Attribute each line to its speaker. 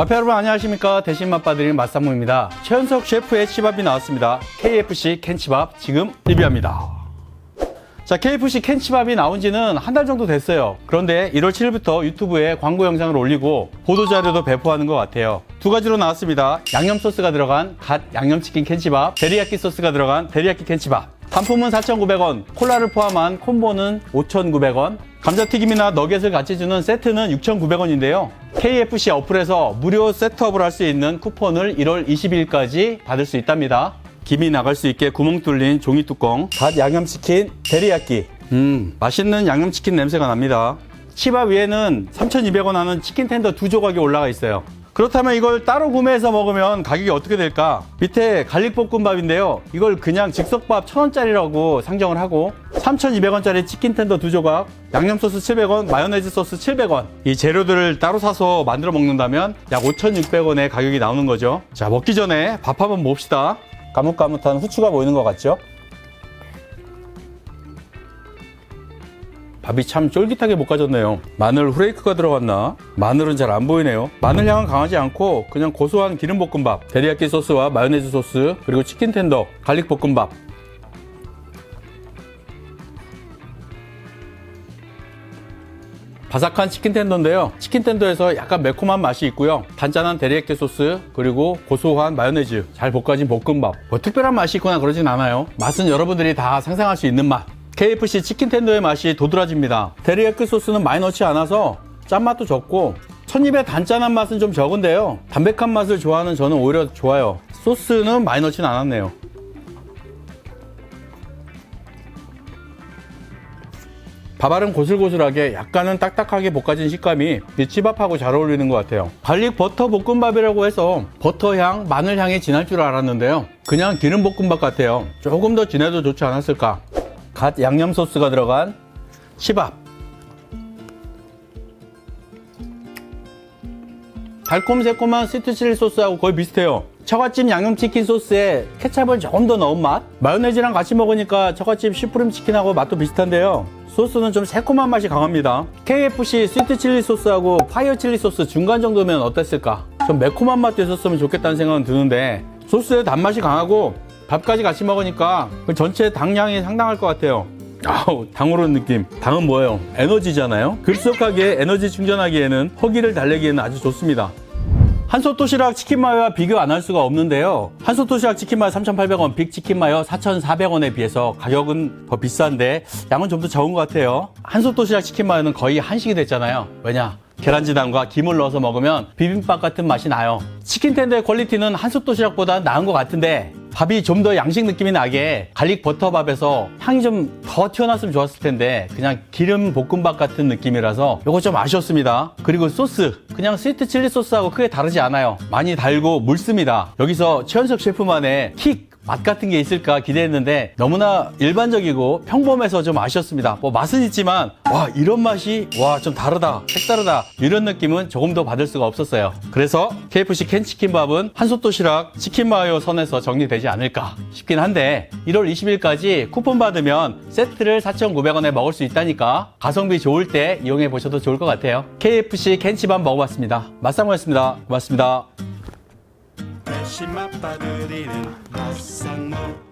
Speaker 1: 마페 여러분 안녕하십니까? 대신 맛봐드리는 맛상무입니다. 최현석 셰프의 치밥이 나왔습니다. KFC 캔치밥 지금 리뷰합니다. 자 KFC 캔치밥이 나온 지는 한 달 정도 됐어요. 그런데 1월 7일부터 유튜브에 광고 영상을 올리고 보도자료도 배포하는 것 같아요. 두 가지로 나왔습니다. 양념 소스가 들어간 갓 양념치킨 캔치밥 데리야끼 소스가 들어간 데리야끼 캔치밥. 단품은 4,900원, 콜라를 포함한 콤보는 5,900원, 감자튀김이나 너겟을 같이 주는 세트는 6,900원인데요. KFC 어플에서 무료 세트업을 할 수 있는 쿠폰을 1월 20일까지 받을 수 있답니다. 김이 나갈 수 있게 구멍 뚫린 종이 뚜껑, 갓 양념치킨, 데리야끼. 음, 맛있는 양념치킨 냄새가 납니다. 치밥 위에는 3,200원 하는 치킨 텐더 두 조각이 올라가 있어요. 그렇다면 이걸 따로 구매해서 먹으면 가격이 어떻게 될까? 밑에 갈릭볶음밥인데요. 이걸 그냥 즉석밥 1000원짜리라고 상정을 하고 3,200원짜리 치킨 텐더 두 조각, 양념 소스 700원, 마요네즈 소스 700원. 이 재료들을 따로 사서 만들어 먹는다면 약 5,600원의 가격이 나오는 거죠. 자, 먹기 전에 밥 한번 봅시다. 까뭇까뭇한 후추가 보이는 것 같죠? 밥이 참 쫄깃하게 볶아졌네요. 마늘 후레이크가 들어갔나? 마늘은 잘 안 보이네요. 마늘 향은 강하지 않고 그냥 고소한 기름볶음밥, 데리야끼 소스와 마요네즈 소스, 그리고 치킨 텐더, 갈릭 볶음밥. 바삭한 치킨 텐더인데요. 치킨 텐더에서 약간 매콤한 맛이 있고요. 단짠한 데리야끼 소스 그리고 고소한 마요네즈 잘 볶아진 볶음밥. 뭐 특별한 맛이 있거나 그러진 않아요. 맛은 여러분들이 다 상상할 수 있는 맛. KFC 치킨 텐더의 맛이 도드라집니다. 데리야끼 소스는 많이 넣지 않아서 짠맛도 적고 첫입에 단짠한 맛은 좀 적은데요. 담백한 맛을 좋아하는 저는 오히려 좋아요. 소스는 많이 넣진 않았네요. 밥알은 고슬고슬하게 약간은 딱딱하게 볶아진 식감이 이 치밥하고 잘 어울리는 것 같아요. 갈릭 버터 볶음밥이라고 해서 버터 향, 마늘 향이 진할 줄 알았는데요. 그냥 기름 볶음밥 같아요. 조금 더 진해도 좋지 않았을까. 갓 양념 소스가 들어간 치밥. 달콤새콤한 스위트 칠리 소스하고 거의 비슷해요. 처갓집 양념치킨 소스에 케찹을 조금 더 넣은 맛? 마요네즈랑 같이 먹으니까 처갓집 슈프림 치킨하고 맛도 비슷한데요. 소스는 좀 새콤한 맛이 강합니다. KFC 스위트 칠리 소스하고 파이어 칠리 소스 중간 정도면 어땠을까? 좀 매콤한 맛도 있었으면 좋겠다는 생각은 드는데 소스의 단맛이 강하고 밥까지 같이 먹으니까 그 전체 당량이 상당할 것 같아요. 아우 당 오르는 느낌. 당은 뭐예요? 에너지잖아요? 급속하게 에너지 충전하기에는 허기를 달래기에는 아주 좋습니다. 한솥 도시락 치킨 마요와 비교 안 할 수가 없는데요. 한솥 도시락 치킨 마요 3,800원 빅 치킨 마요 4,400원에 비해서 가격은 더 비싼데 양은 좀 더 적은 것 같아요. 한솥 도시락 치킨 마요는 거의 한식이 됐잖아요. 왜냐? 계란지단과 김을 넣어서 먹으면 비빔밥 같은 맛이 나요. 치킨 텐더의 퀄리티는 한솥 도시락보다 나은 것 같은데 밥이 좀 더 양식 느낌이 나게 갈릭 버터밥에서 향이 좀 더 튀어났으면 좋았을 텐데 그냥 기름 볶음밥 같은 느낌이라서 이거 좀 아쉬웠습니다. 그리고 소스 그냥 스위트 칠리 소스하고 크게 다르지 않아요. 많이 달고 묽습니다. 여기서 최현석 셰프만의 킥 맛 같은 게 있을까 기대했는데 너무나 일반적이고 평범해서 좀 아쉬웠습니다. 뭐 맛은 있지만 와 이런 맛이 와 좀 다르다 색다르다 이런 느낌은 조금 더 받을 수가 없었어요. 그래서 KFC 캔치킨밥은 한솥 도시락 치킨 마요 선에서 정리되지 않을까 싶긴 한데 1월 20일까지 쿠폰 받으면 세트를 4,900원에 먹을 수 있다니까 가성비 좋을 때 이용해 보셔도 좋을 것 같아요. KFC 캔치밥 먹어봤습니다. 맛상무였습니다. 고맙습니다.
Speaker 2: 대신 맛봐드리는 맛상무